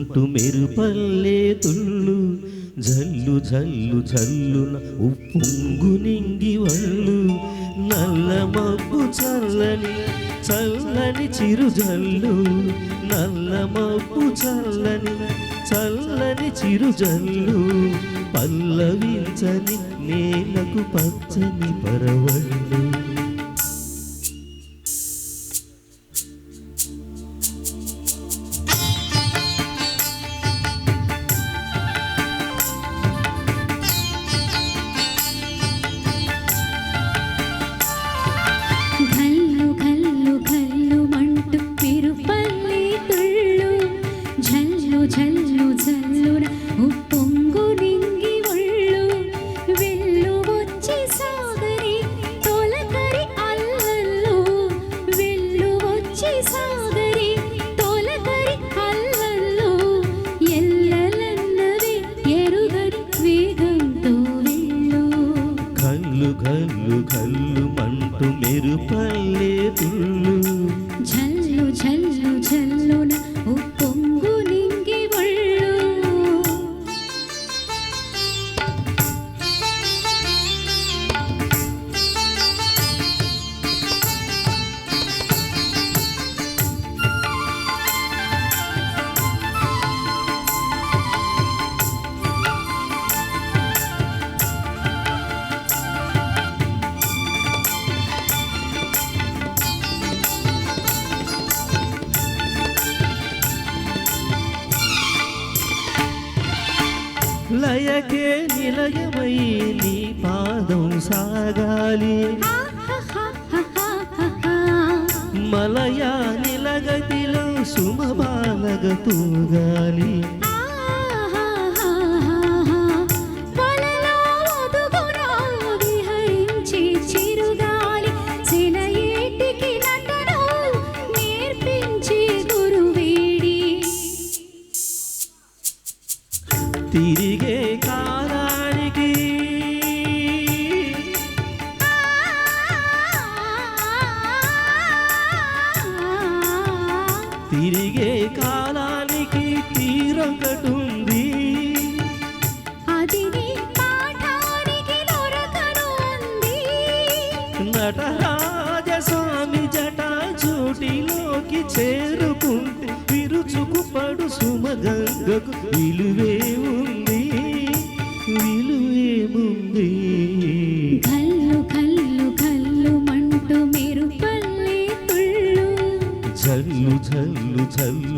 అంటూ మెరుపల్లే తుళ్ళు జల్లు జల్లు జల్లున ఉప్పొంగు నింగి వళ్ళు. నల్ల మబ్బు చల్లని చల్లని చిరు జల్లు. నల్ల మబ్బు చల్లని చల్లని చిరు జల్లు. పల్లవించని నేలకు పచ్చని పరవళ్ళు. లయకే నిలయమై నీ పాదం సాగాలి ఆహాహాహాహాహా. మలయా నిలగతిలో సుమబాలగ తూగాలి తిరిగే కాలానికి. తిరిగే కాలానికి తీరొకటుంది. అది నీ పాఠానికి దొరకను అంది నటరాజ స్వామి జట చోటిలోకి చేరుకుంటే విరుచుకు పడు సుమగంగకు విలువే జల్లు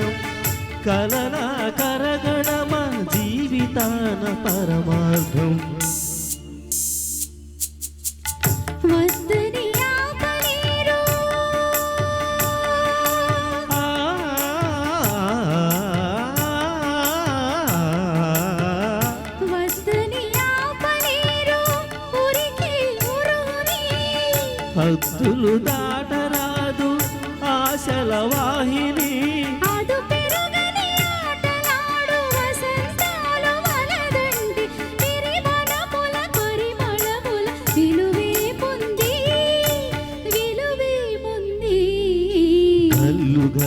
ఆకాశం కలలా కరగడమ జీవితాన పరమార్థం. హద్దులు దాటరాదు ఆశల వాహిని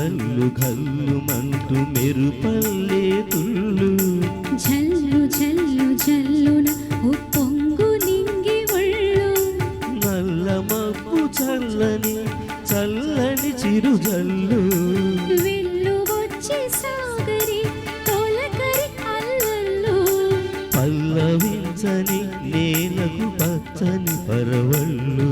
ఘల్లు ఘల్లు మంతు మెరు పల్లే తుళ్ళు. ఝల్లు ఝల్లు ఝల్లున ఉప్పొంగు నింగి ఒళ్ళు. నల్ల మబ్బు చల్లని చల్లని చిరు జల్లు వెళ్ళు వచ్చి సాగరి తోలకరి అల్లల్లు. పల్లవించని నేలకు పచ్చని పరవళ్ళు.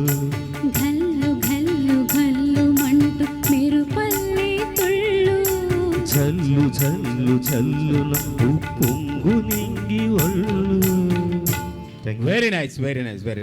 జల్లు జల్లు జల్లున ఉప్పొంగు నింగి ఒళ్ళు very nice very nice very